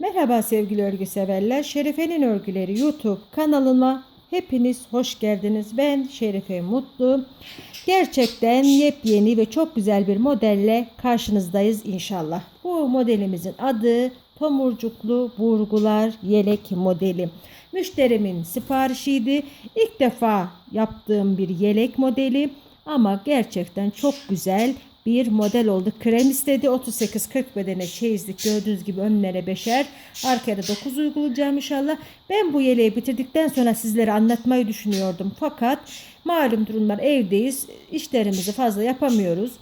Merhaba sevgili örgü severler. Şerife'nin örgüleri YouTube kanalıma hepiniz hoş geldiniz. Ben Şerife Mutlu. Gerçekten yepyeni ve çok güzel bir modelle karşınızdayız inşallah. Bu modelimizin adı tomurcuklu burgular yelek modeli. Müşterimin siparişiydi. İlk defa yaptığım bir yelek modeli ama gerçekten çok güzel bir model oldu. Krem istedi. 38-40 bedene çeyizlik gördüğünüz gibi önlere beşer. Arkaya da 9 uygulayacağım inşallah. Ben bu yeleği bitirdikten sonra sizlere anlatmayı düşünüyordum. Fakat malum durumlar evdeyiz. İşlerimizi fazla yapamıyoruz.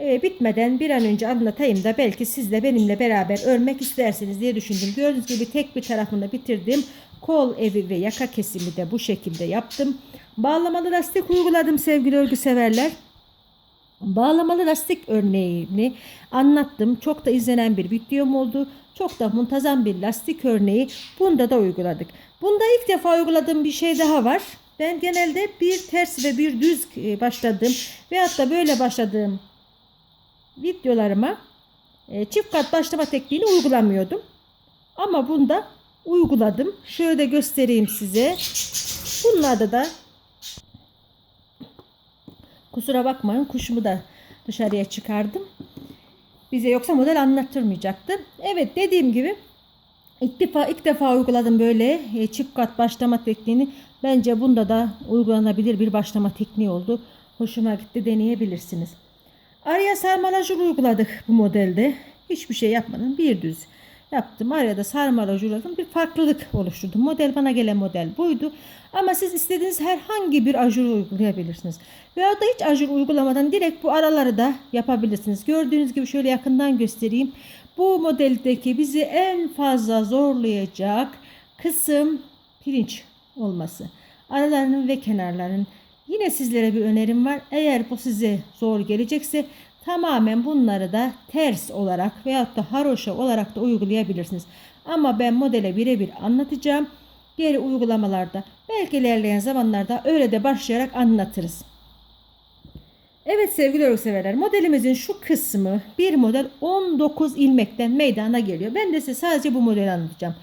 Ee, bitmeden bir an önce anlatayım da belki siz de benimle beraber örmek istersiniz diye düşündüm. Gördüğünüz gibi tek bir tarafını bitirdim. Kol evi ve yaka kesimi de bu şekilde yaptım. Bağlamalı lastik uyguladım sevgili örgü severler. Bağlamalı lastik örneğini anlattım. Çok da izlenen bir videom oldu. Çok da muntazam bir lastik örneği. Bunda da uyguladık. Bunda ilk defa uyguladığım bir şey daha var. Ben genelde bir ters ve bir düz e, başladım. Veyahut da böyle başladığım videolarıma e, çift kat başlama tekniğini uygulamıyordum. Ama bunda uyguladım. Şöyle göstereyim size. Bunlarda da Kusura bakmayın kuşumu da dışarıya çıkardım. Bize yoksa model anlattırmayacaktı. Evet dediğim gibi ilk defa ilk defa uyguladım böyle e, çift kat başlama tekniğini. Bence bunda da uygulanabilir bir başlama tekniği oldu. Hoşuma gitti deneyebilirsiniz. Araya sarmalajur uyguladık bu modelde. Hiçbir şey yapmadım. Bir düz yaptım. Araya da uyguladım. Bir farklılık oluşturdum. Model bana gelen model buydu. Ama siz istediğiniz herhangi bir ajur uygulayabilirsiniz. Veya da hiç ajur uygulamadan direkt bu araları da yapabilirsiniz. Gördüğünüz gibi şöyle yakından göstereyim. Bu modeldeki bizi en fazla zorlayacak kısım pirinç olması. Aralarının ve kenarlarının. Yine sizlere bir önerim var. Eğer bu size zor gelecekse tamamen bunları da ters olarak veyahut da haroşa olarak da uygulayabilirsiniz. Ama ben modele birebir anlatacağım. Diğer uygulamalarda belki ilerleyen zamanlarda öyle de başlayarak anlatırız. Evet sevgili örgüseverler modelimizin şu kısmı bir model 19 ilmekten meydana geliyor. Ben de size sadece bu modeli anlatacağım.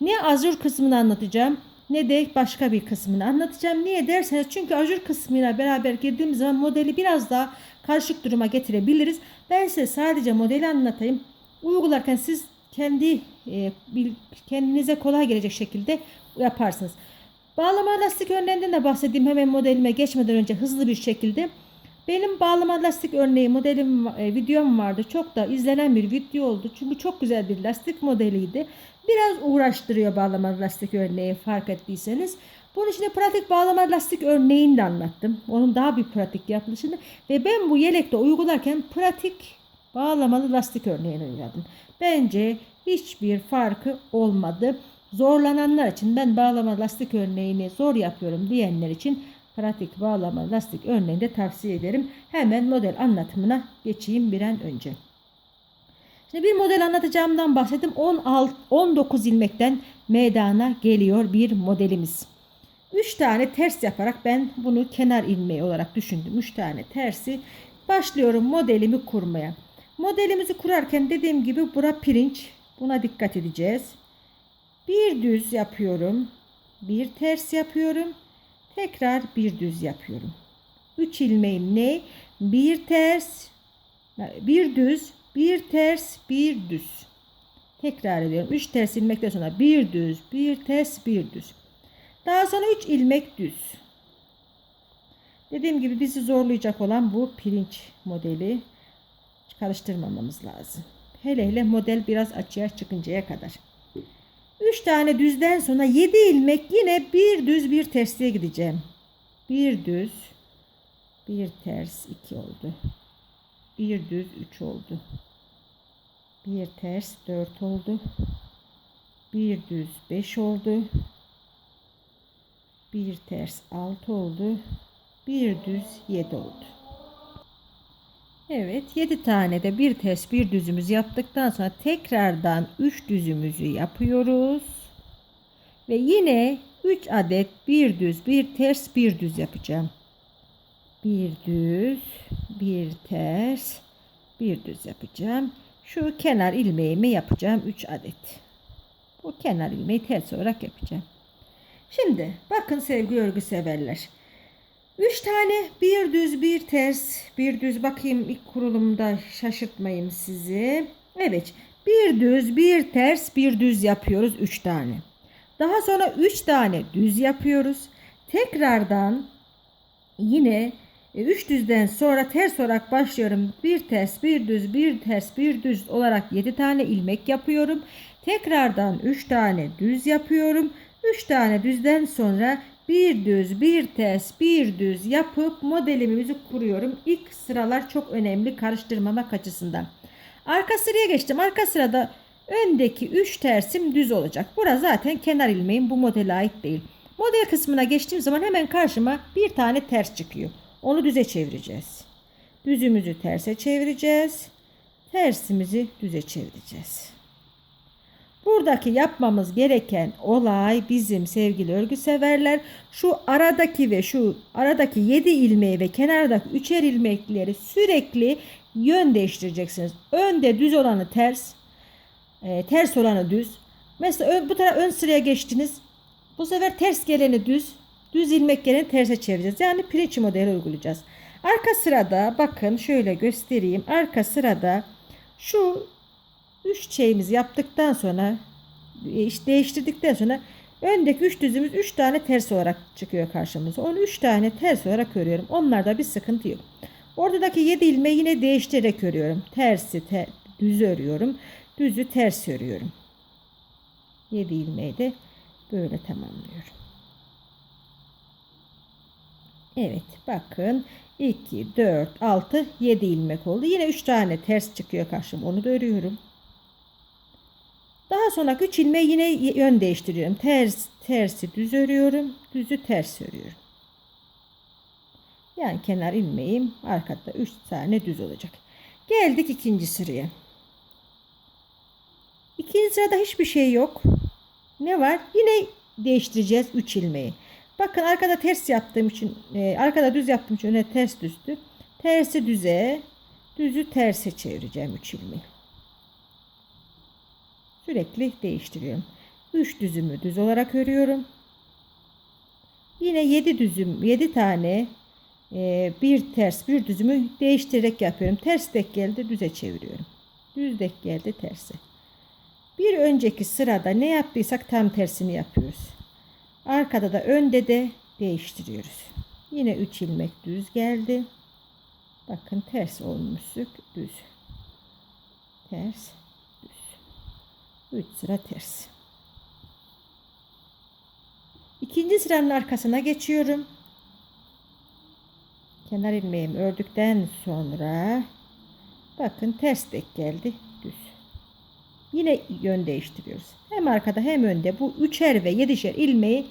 Ne azur kısmını anlatacağım ne de başka bir kısmını anlatacağım. Niye derseniz çünkü ajur kısmıyla beraber girdiğimiz zaman modeli biraz daha karışık duruma getirebiliriz. Ben size sadece modeli anlatayım. Uygularken siz kendi e, kendinize kolay gelecek şekilde yaparsınız. Bağlama lastik örneğinden de bahsedeyim hemen modelime geçmeden önce hızlı bir şekilde. Benim bağlama lastik örneği modelim e, videom vardı. Çok da izlenen bir video oldu. Çünkü çok güzel bir lastik modeliydi. Biraz uğraştırıyor bağlama lastik örneği fark ettiyseniz. Bunun için de pratik bağlama lastik örneğini de anlattım. Onun daha bir pratik yapılışını ve ben bu yelekte uygularken pratik bağlamalı lastik örneğini uyguladım. Bence hiçbir farkı olmadı. Zorlananlar için ben bağlama lastik örneğini zor yapıyorum diyenler için pratik bağlama lastik örneğini de tavsiye ederim. Hemen model anlatımına geçeyim bir an önce. Şimdi bir model anlatacağımdan bahsettim. 16, 19 ilmekten meydana geliyor bir modelimiz. 3 tane ters yaparak ben bunu kenar ilmeği olarak düşündüm. 3 tane tersi başlıyorum modelimi kurmaya. Modelimizi kurarken dediğim gibi bura pirinç. Buna dikkat edeceğiz. Bir düz yapıyorum. Bir ters yapıyorum. Tekrar bir düz yapıyorum. 3 ilmeğim ne? Bir ters, bir düz, bir ters, bir düz. Tekrar ediyorum. 3 ters ilmekten sonra bir düz, bir ters, bir düz. Daha sonra 3 ilmek düz. Dediğim gibi bizi zorlayacak olan bu pirinç modeli karıştırmamamız lazım. Hele hele model biraz açığa çıkıncaya kadar. 3 tane düzden sonra 7 ilmek yine bir düz bir tersliğe gideceğim. Bir düz, bir ters 2 oldu. Bir düz 3 oldu. Bir ters 4 oldu. Bir düz 5 oldu. Bir ters 6 oldu. Bir düz 7 oldu. Evet 7 tane de bir ters bir düzümüz yaptıktan sonra tekrardan 3 düzümüzü yapıyoruz. Ve yine 3 adet bir düz bir ters bir düz yapacağım. Bir düz bir ters bir düz yapacağım. Şu kenar ilmeğimi yapacağım 3 adet. O kenar ilmeği ters olarak yapacağım. Şimdi bakın sevgili örgü severler. 3 tane bir düz bir ters bir düz bakayım ilk kurulumda şaşırtmayayım sizi. Evet bir düz bir ters bir düz yapıyoruz 3 tane. Daha sonra 3 tane düz yapıyoruz. Tekrardan yine 3 düzden sonra ters olarak başlıyorum. Bir ters, bir düz, bir ters, bir düz olarak 7 tane ilmek yapıyorum. Tekrardan 3 tane düz yapıyorum. 3 tane düzden sonra bir düz, bir ters, bir düz yapıp modelimizi kuruyorum. İlk sıralar çok önemli karıştırmamak açısından. Arka sıraya geçtim. Arka sırada öndeki 3 tersim düz olacak. Burası zaten kenar ilmeğim bu modele ait değil. Model kısmına geçtiğim zaman hemen karşıma bir tane ters çıkıyor. Onu düze çevireceğiz. Düzümüzü terse çevireceğiz. Tersimizi düze çevireceğiz. Buradaki yapmamız gereken olay bizim sevgili örgü severler şu aradaki ve şu aradaki 7 ilmeği ve kenardaki üçer ilmekleri sürekli yön değiştireceksiniz. Önde düz olanı ters, e, ters olanı düz. Mesela ön, bu taraf ön sıraya geçtiniz. Bu sefer ters geleni düz, düz ilmek terse çevireceğiz. Yani pirinç modeli uygulayacağız. Arka sırada bakın şöyle göstereyim. Arka sırada şu üç şeyimizi yaptıktan sonra e, iş değiştirdikten sonra öndeki üç düzümüz üç tane ters olarak çıkıyor karşımıza. Onu üç tane ters olarak örüyorum. Onlarda bir sıkıntı yok. Oradaki 7 ilmeği yine değiştirerek örüyorum. Tersi te, düz örüyorum. Düzü ters örüyorum. 7 ilmeği de böyle tamamlıyorum. Evet bakın 2, 4, 6, 7 ilmek oldu. Yine 3 tane ters çıkıyor karşıma. Onu da örüyorum. Daha sonra 3 ilmeği yine yön değiştiriyorum. Ters, tersi düz örüyorum. Düzü ters örüyorum. Yani kenar ilmeğim arkada 3 tane düz olacak. Geldik ikinci sıraya. İkinci sırada hiçbir şey yok. Ne var? Yine değiştireceğiz 3 ilmeği. Bakın arkada ters yaptığım için, e, arkada düz yaptığım için öne ters düştü. Tersi düze, düzü terse çevireceğim 3 ilmeği. Sürekli değiştiriyorum. 3 düzümü düz olarak örüyorum. Yine 7 düzüm, 7 tane e, bir ters bir düzümü değiştirerek yapıyorum. Ters dek geldi düze çeviriyorum. Düz dek geldi terse. Bir önceki sırada ne yaptıysak tam tersini yapıyoruz. Arkada da önde de değiştiriyoruz. Yine 3 ilmek düz geldi. Bakın ters olmuşluk düz. Ters düz. 3 sıra ters. İkinci sıranın arkasına geçiyorum. Kenar ilmeğimi ördükten sonra bakın ters dek geldi düz. Yine yön değiştiriyoruz. Hem arkada hem önde bu üçer ve yedişer ilmeği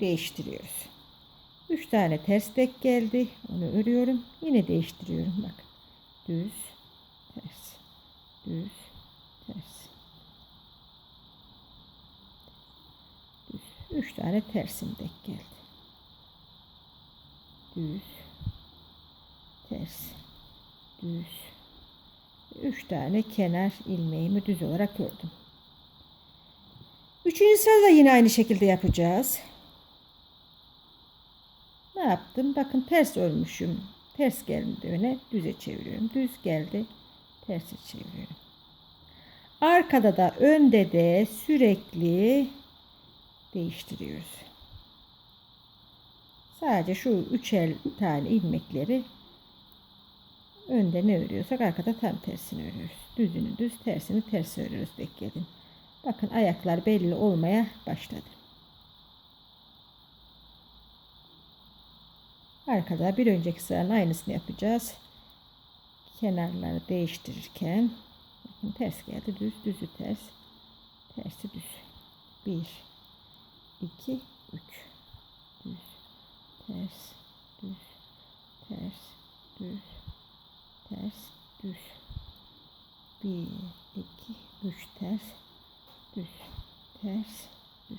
değiştiriyoruz. Üç tane ters dek geldi. Onu örüyorum. Yine değiştiriyorum. Bak. Düz, ters, düz, ters. Düz. Üç tane tersim dek geldi. Düz, ters, düz. Üç tane kenar ilmeğimi düz olarak ördüm. Üçüncü sırada yine aynı şekilde yapacağız. Ne yaptım? Bakın ters örmüşüm. Ters geldi öne düze çeviriyorum. Düz geldi terse çeviriyorum. Arkada da önde de sürekli değiştiriyoruz. Sadece şu üçer tane ilmekleri önde ne örüyorsak arkada tam tersini örüyoruz. Düzünü düz, tersini ters örüyoruz bekledim. Bakın ayaklar belli olmaya başladı. Arkada bir önceki sıranın aynısını yapacağız. Kenarları değiştirirken bakın ters geldi düz, düzü ters, tersi düz. 1 2 3 düz, ters, düz, ters, düz, ters, düz. 1 2 3 ters, düz, ters, düz.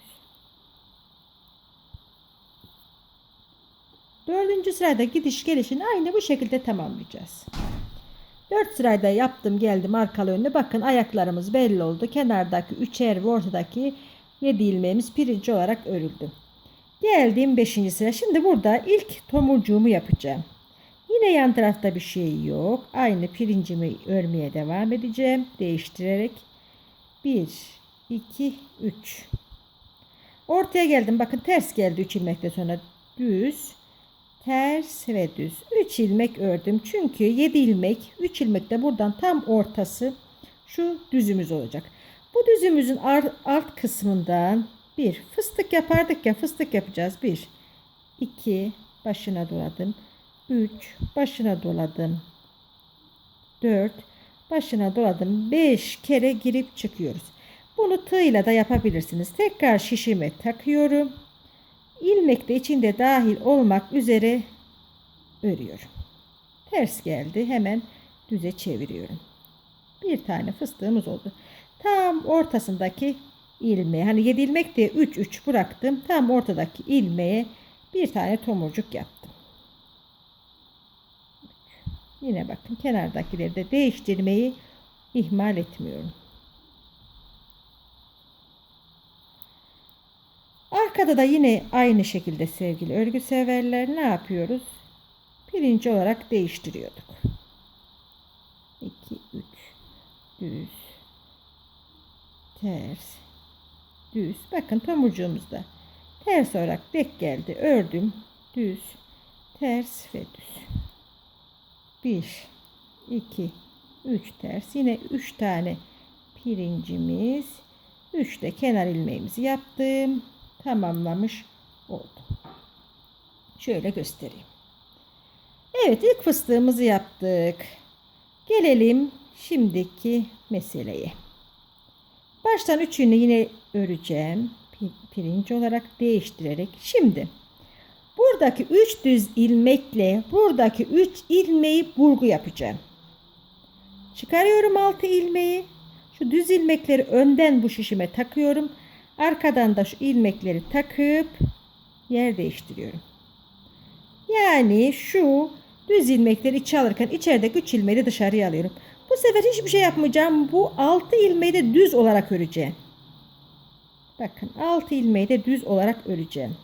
Dördüncü sırada gidiş gelişini aynı bu şekilde tamamlayacağız. Dört sırayı da yaptım geldim arkalı önüne. Bakın ayaklarımız belli oldu. Kenardaki üçer ve ortadaki 7 ilmeğimiz birinci olarak örüldü. Geldim 5. sıra. Şimdi burada ilk tomurcuğumu yapacağım. Yine yan tarafta bir şey yok. Aynı pirincimi örmeye devam edeceğim. Değiştirerek. 1, 2, 3. Ortaya geldim. Bakın ters geldi 3 ilmekten sonra. Düz, ters ve düz. 3 ilmek ördüm. Çünkü 7 ilmek, 3 ilmek de buradan tam ortası şu düzümüz olacak. Bu düzümüzün alt kısmından bir fıstık yapardık ya fıstık yapacağız. 1, 2, başına doladım. 3 başına doladım. 4 başına doladım. 5 kere girip çıkıyoruz. Bunu tığ da yapabilirsiniz. Tekrar şişime takıyorum. İlmek de içinde dahil olmak üzere örüyorum. Ters geldi. Hemen düze çeviriyorum. Bir tane fıstığımız oldu. Tam ortasındaki ilmeğe hani 7 ilmek diye 3 3 bıraktım. Tam ortadaki ilmeğe bir tane tomurcuk yaptım. Yine bakın kenardakileri de değiştirmeyi ihmal etmiyorum. Arkada da yine aynı şekilde sevgili örgü severler ne yapıyoruz? Birinci olarak değiştiriyorduk. 2 3 düz ters düz bakın tomurcuğumuzda ters olarak dek geldi ördüm düz ters ve düz 1 2 3 ters yine 3 tane pirincimiz. 3 de kenar ilmeğimizi yaptım. Tamamlamış oldum. Şöyle göstereyim. Evet ilk fıstığımızı yaptık. Gelelim şimdiki meseleye. Baştan üçünü yine öreceğim. Pirinç olarak değiştirerek. Şimdi Buradaki 3 düz ilmekle buradaki 3 ilmeği burgu yapacağım. Çıkarıyorum 6 ilmeği. Şu düz ilmekleri önden bu şişime takıyorum. Arkadan da şu ilmekleri takıp yer değiştiriyorum. Yani şu düz ilmekleri içe alırken içerideki 3 ilmeği de dışarıya alıyorum. Bu sefer hiçbir şey yapmayacağım. Bu 6 ilmeği de düz olarak öreceğim. Bakın 6 ilmeği de düz olarak öreceğim.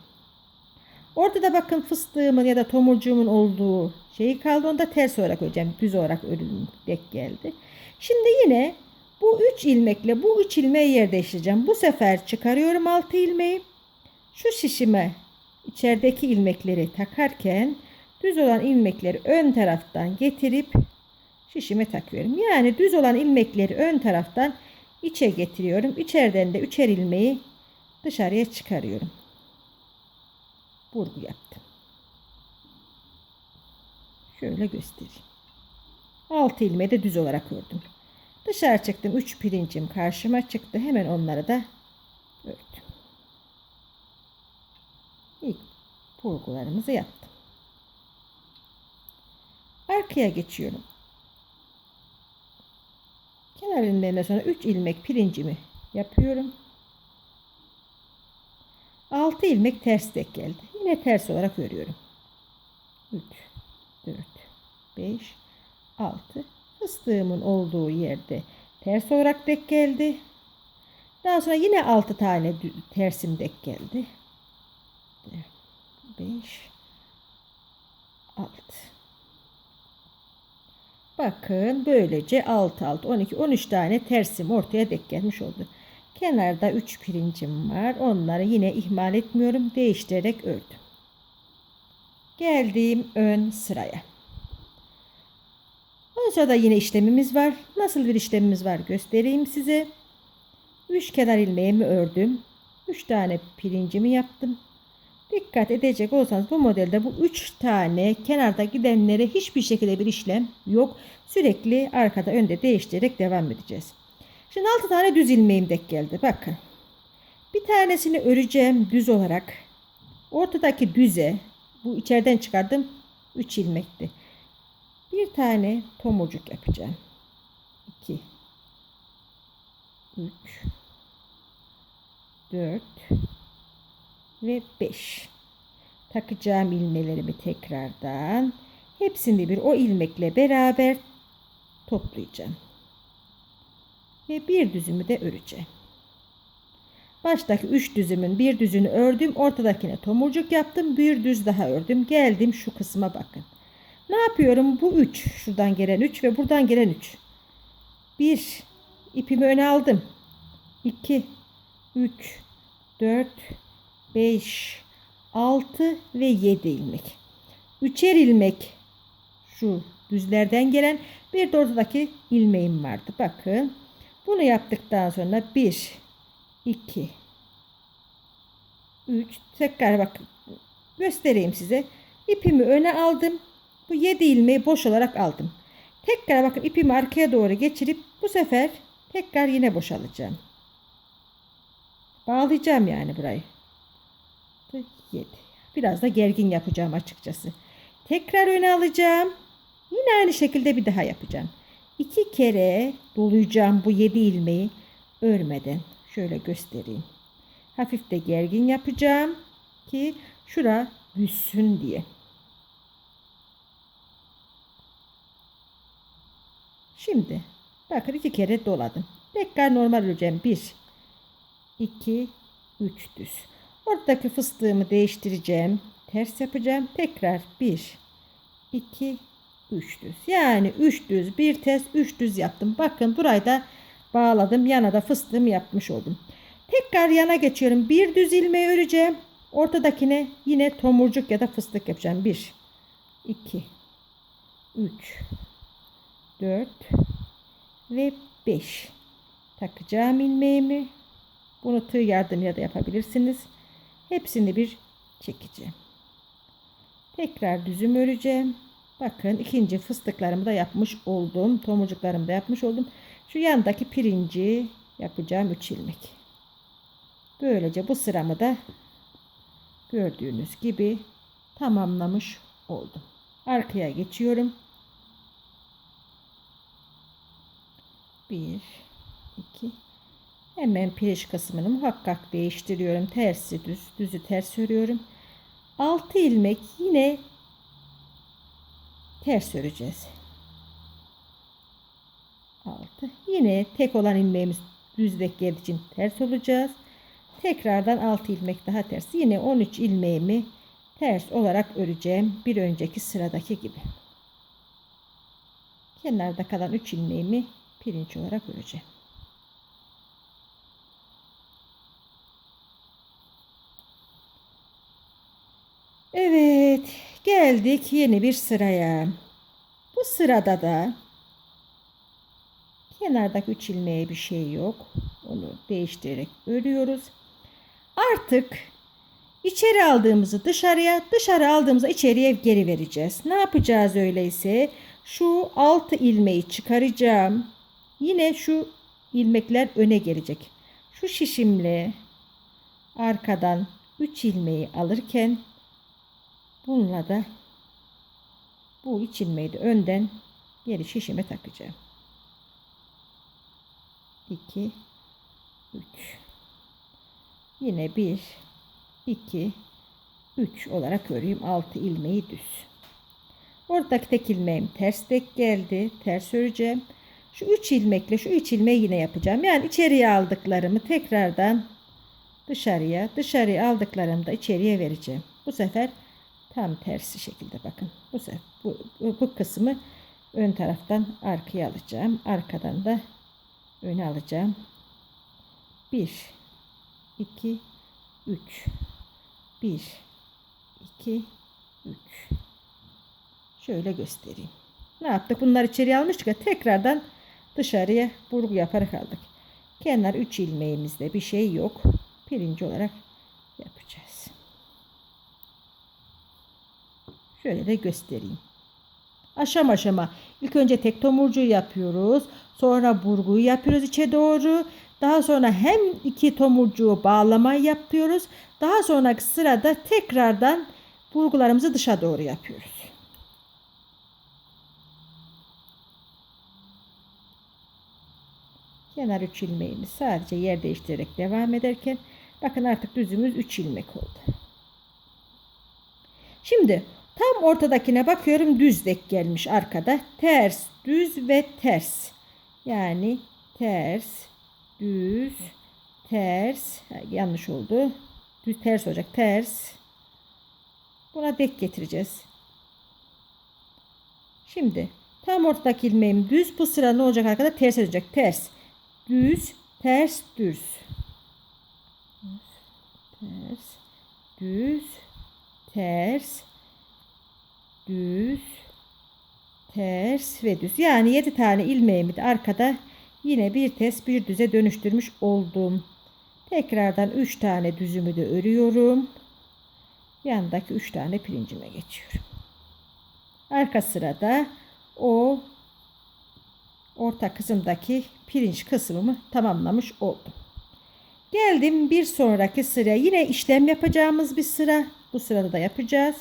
Orada da bakın fıstığımın ya da tomurcuğumun olduğu şeyi kaldı. Onu da ters olarak öreceğim. Düz olarak örülüm dek geldi. Şimdi yine bu 3 ilmekle bu 3 ilmeği yer değiştireceğim. Bu sefer çıkarıyorum 6 ilmeği. Şu şişime içerideki ilmekleri takarken düz olan ilmekleri ön taraftan getirip şişime takıyorum. Yani düz olan ilmekleri ön taraftan içe getiriyorum. İçeriden de üçer ilmeği dışarıya çıkarıyorum vurgu yaptım. Şöyle göstereyim. 6 ilmeği de düz olarak ördüm. Dışarı çıktım. 3 pirincim karşıma çıktı. Hemen onları da ördüm. İlk vurgularımızı yaptım. Arkaya geçiyorum. Kenar ilmeğinden sonra 3 ilmek pirincimi yapıyorum. 6 ilmek ters tek geldi. Yine ters olarak örüyorum. 3, 4, 5, 6. Fıstığımın olduğu yerde ters olarak dek geldi. Daha sonra yine 6 tane tersim dek geldi. 5, 6. Bakın böylece 6 6 12 13 tane tersim ortaya dek gelmiş oldu. Kenarda 3 pirincim var. Onları yine ihmal etmiyorum. Değiştirerek ördüm. Geldim ön sıraya. Ön sırada yine işlemimiz var. Nasıl bir işlemimiz var göstereyim size. 3 kenar ilmeğimi ördüm. 3 tane pirincimi yaptım. Dikkat edecek olsanız bu modelde bu 3 tane kenarda gidenlere hiçbir şekilde bir işlem yok. Sürekli arkada önde değiştirerek devam edeceğiz. Şimdi 6 tane düz ilmeğim dek geldi. Bakın. Bir tanesini öreceğim düz olarak. Ortadaki düze bu içeriden çıkardım 3 ilmekti. Bir tane tomurcuk yapacağım. 2 3 4 ve 5 takacağım ilmelerimi tekrardan hepsini bir o ilmekle beraber toplayacağım ve bir düzümü de öreceğim. Baştaki 3 düzümün bir düzünü ördüm. Ortadakine tomurcuk yaptım. Bir düz daha ördüm. Geldim şu kısma bakın. Ne yapıyorum? Bu 3. Şuradan gelen 3 ve buradan gelen 3. 1. ipimi öne aldım. 2, 3, 4, 5, 6 ve 7 ilmek. Üçer ilmek şu düzlerden gelen bir de ortadaki ilmeğim vardı. Bakın. Bunu yaptıktan sonra 1, 2, 3 tekrar bak göstereyim size. İpimi öne aldım. Bu 7 ilmeği boş olarak aldım. Tekrar bakın ipimi arkaya doğru geçirip bu sefer tekrar yine boşalacağım. Bağlayacağım yani burayı. 7. Biraz da gergin yapacağım açıkçası. Tekrar öne alacağım. Yine aynı şekilde bir daha yapacağım. İki kere dolayacağım bu 7 ilmeği örmeden. Şöyle göstereyim. Hafif de gergin yapacağım ki şura büssün diye. Şimdi bakın iki kere doladım. Tekrar normal öreceğim. 1 2 3 düz. Oradaki fıstığımı değiştireceğim. Ters yapacağım. Tekrar 1 2 3 düz. Yani 3 düz, bir ters, 3 düz yaptım. Bakın burayı da bağladım. Yana da fıstığımı yapmış oldum. Tekrar yana geçiyorum. Bir düz ilmeği öreceğim. Ortadakine yine tomurcuk ya da fıstık yapacağım. 1 2 3 4 ve 5 takacağım ilmeğimi. Bunu tığ yardımıyla da yapabilirsiniz. Hepsini bir çekeceğim. Tekrar düzüm öreceğim. Bakın ikinci fıstıklarımı da yapmış oldum. Tomurcuklarımı da yapmış oldum. Şu yandaki pirinci yapacağım 3 ilmek. Böylece bu sıramı da gördüğünüz gibi tamamlamış oldum. Arkaya geçiyorum. 1 2 Hemen pirinç kısmını muhakkak değiştiriyorum. Tersi düz, düzü ters örüyorum. 6 ilmek yine ters öreceğiz. 6. Yine tek olan ilmeğimiz düzdek geldiği için ters olacağız. Tekrardan 6 ilmek daha ters. Yine 13 ilmeğimi ters olarak öreceğim. Bir önceki sıradaki gibi. Kenarda kalan 3 ilmeğimi pirinç olarak öreceğim. Evet, geldik yeni bir sıraya. Bu sırada da kenardaki üç ilmeğe bir şey yok. Onu değiştirerek örüyoruz. Artık içeri aldığımızı dışarıya, dışarı aldığımızı içeriye geri vereceğiz. Ne yapacağız öyleyse? Şu altı ilmeği çıkaracağım. Yine şu ilmekler öne gelecek. Şu şişimle arkadan 3 ilmeği alırken bununla da bu iç ilmeği de önden geri şişime takacağım. 2 3 Yine 1 2 3 olarak öreyim. 6 ilmeği düz. Oradaki tek ilmeğim ters tek geldi. Ters öreceğim. Şu 3 ilmekle şu 3 ilmeği yine yapacağım. Yani içeriye aldıklarımı tekrardan dışarıya, dışarıya aldıklarımı da içeriye vereceğim. Bu sefer tam tersi şekilde bakın. Bu bu, bu, kısmı ön taraftan arkaya alacağım. Arkadan da öne alacağım. 1 2 3 1 2 3 Şöyle göstereyim. Ne yaptık? Bunları içeriye almıştık ya tekrardan dışarıya burgu yaparak aldık. Kenar 3 ilmeğimizde bir şey yok. Pirinci olarak yapacağız. Şöyle de göstereyim. Aşama aşama. İlk önce tek tomurcuğu yapıyoruz. Sonra burguyu yapıyoruz içe doğru. Daha sonra hem iki tomurcuğu bağlama yapıyoruz. Daha sonraki sırada tekrardan burgularımızı dışa doğru yapıyoruz. Kenar 3 ilmeğimiz sadece yer değiştirerek devam ederken bakın artık düzümüz 3 ilmek oldu. Şimdi tam ortadakine bakıyorum düz dek gelmiş arkada. Ters, düz ve ters. Yani ters, düz, ters yanlış oldu. Düz ters olacak. Ters. Buna dek getireceğiz. Şimdi tam ortadaki ilmeğim düz. Bu sıra ne olacak arkadaşlar? Ters olacak. Ters. Düz. Ters. Düz. Ters. Düz. Ters. Düz. Ters ve düz. Yani 7 tane ilmeğimi de arkada yine bir ters bir düze dönüştürmüş oldum. Tekrardan 3 tane düzümü de örüyorum. Yandaki 3 tane pirincime geçiyorum. Arka sırada o orta kısımdaki pirinç kısmımı tamamlamış oldum. Geldim bir sonraki sıraya. Yine işlem yapacağımız bir sıra. Bu sırada da yapacağız.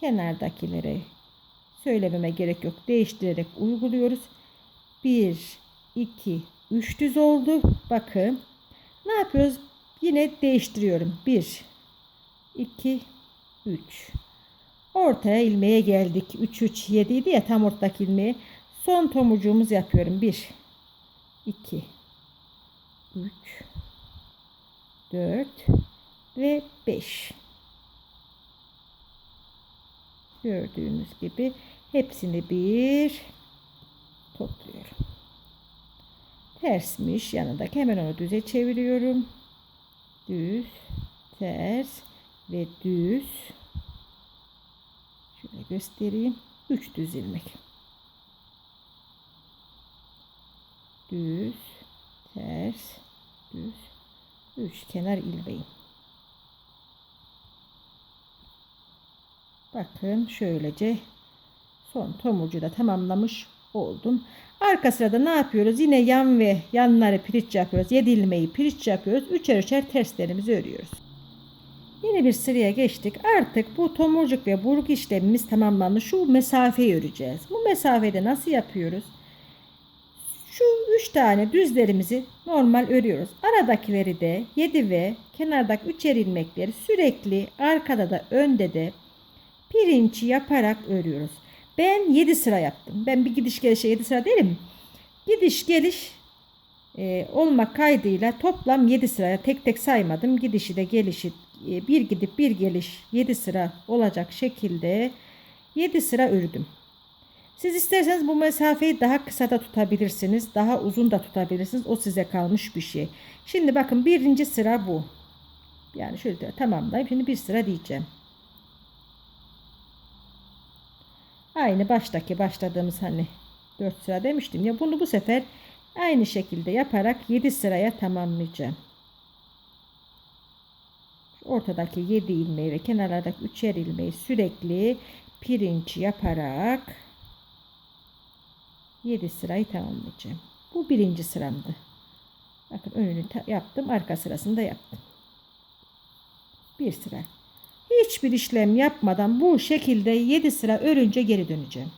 Kenardakileri söylememe gerek yok. Değiştirerek uyguluyoruz. 1, 2, 3 düz oldu. Bakın. Ne yapıyoruz? Yine değiştiriyorum. 1, 2, 3. Ortaya ilmeğe geldik. 3, 3, 7 idi ya tam ortadaki ilmeği. Son tomurcuğumuz yapıyorum. 1, 2, 3, 4 ve 5. Gördüğünüz gibi hepsini bir topluyorum. Tersmiş yanındaki hemen onu düze çeviriyorum. Düz, ters ve düz. Şöyle göstereyim. 3 düz ilmek. Düz, ters, düz, 3 kenar ilmeğim. Bakın şöylece son tomurcu da tamamlamış oldum. Arka sırada ne yapıyoruz? Yine yan ve yanları piriç yapıyoruz. 7 ilmeği piriç yapıyoruz. Üçer üçer terslerimizi örüyoruz. Yeni bir sıraya geçtik. Artık bu tomurcuk ve burgu işlemimiz tamamlandı. Şu mesafeyi öreceğiz. Bu mesafede nasıl yapıyoruz? Şu 3 tane düzlerimizi normal örüyoruz. Aradakileri de 7 ve kenardaki üçer ilmekleri sürekli arkada da önde de pirinç yaparak örüyoruz. Ben 7 sıra yaptım. Ben bir gidiş gelişe 7 sıra değilim. Gidiş geliş e, olmak kaydıyla toplam 7 sıra tek tek saymadım. Gidişi de gelişi e, bir gidip bir geliş 7 sıra olacak şekilde 7 sıra ördüm. Siz isterseniz bu mesafeyi daha kısa da tutabilirsiniz. Daha uzun da tutabilirsiniz. O size kalmış bir şey. Şimdi bakın birinci sıra bu. Yani şöyle tamamlayayım. Şimdi bir sıra diyeceğim. Aynı baştaki başladığımız hani 4 sıra demiştim ya bunu bu sefer aynı şekilde yaparak 7 sıraya tamamlayacağım. Ortadaki 7 ilmeği ve kenarlardaki 3'er ilmeği sürekli pirinç yaparak 7 sırayı tamamlayacağım. Bu birinci sıramdı. Bakın önünü yaptım. Arka sırasını da yaptım. Bir sıra. Hiçbir işlem yapmadan bu şekilde 7 sıra örünce geri döneceğim.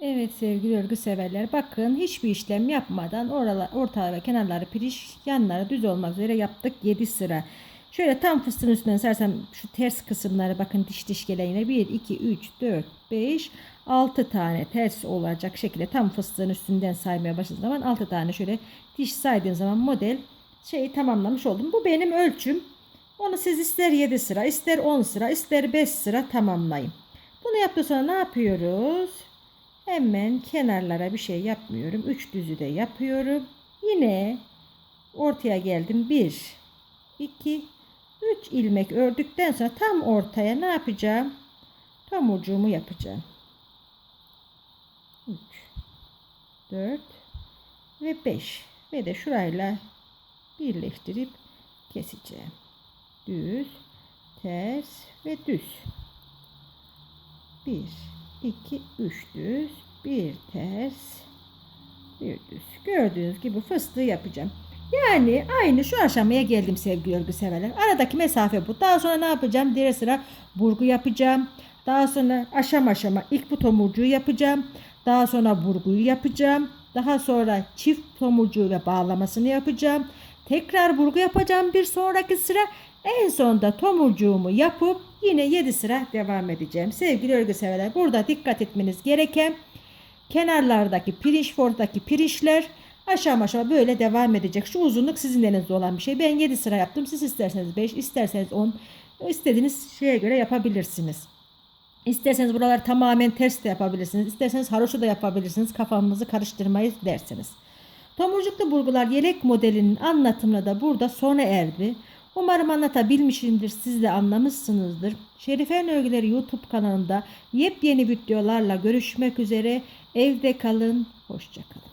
Evet sevgili örgü severler bakın hiçbir işlem yapmadan oralar, ortalar ve kenarları piriş yanları düz olmak üzere yaptık 7 sıra. Şöyle tam fıstığın üstünden sersem şu ters kısımları bakın diş diş gelen yine 1, 2, 3, 4, 5, 6 tane ters olacak şekilde tam fıstığın üstünden saymaya başladığım zaman 6 tane şöyle diş saydığım zaman model şeyi tamamlamış oldum. Bu benim ölçüm. Onu siz ister 7 sıra, ister 10 sıra, ister 5 sıra tamamlayın. Bunu yaptıktan sonra ne yapıyoruz? Hemen kenarlara bir şey yapmıyorum. 3 düzü de yapıyorum. Yine ortaya geldim. 1 2 3 ilmek ördükten sonra tam ortaya ne yapacağım? Tomurcuğumu yapacağım. 3 4 ve 5 ve de şurayla birleştirip keseceğim düz, ters ve düz. 1, 2, 3 düz, 1 ters, 1 düz. Gördüğünüz gibi fıstığı yapacağım. Yani aynı şu aşamaya geldim sevgili örgü severler. Aradaki mesafe bu. Daha sonra ne yapacağım? Diğer sıra burgu yapacağım. Daha sonra aşama aşama ilk bu tomurcuğu yapacağım. Daha sonra burguyu yapacağım. Daha sonra çift tomurcuğu ve bağlamasını yapacağım. Tekrar burgu yapacağım bir sonraki sıra. En sonunda tomurcuğumu yapıp yine 7 sıra devam edeceğim. Sevgili örgü severler burada dikkat etmeniz gereken kenarlardaki pirinç fordaki pirinçler Aşağı aşağı böyle devam edecek. Şu uzunluk sizin elinizde olan bir şey. Ben 7 sıra yaptım. Siz isterseniz 5, isterseniz 10. istediğiniz şeye göre yapabilirsiniz. İsterseniz buralar tamamen ters de yapabilirsiniz. İsterseniz haroşa da yapabilirsiniz. Kafamızı karıştırmayız derseniz. Tomurcuklu burgular yelek modelinin anlatımına da burada sona erdi. Umarım anlatabilmişimdir. Siz de anlamışsınızdır. Şerife Örgüleri YouTube kanalında yepyeni videolarla görüşmek üzere. Evde kalın. Hoşçakalın.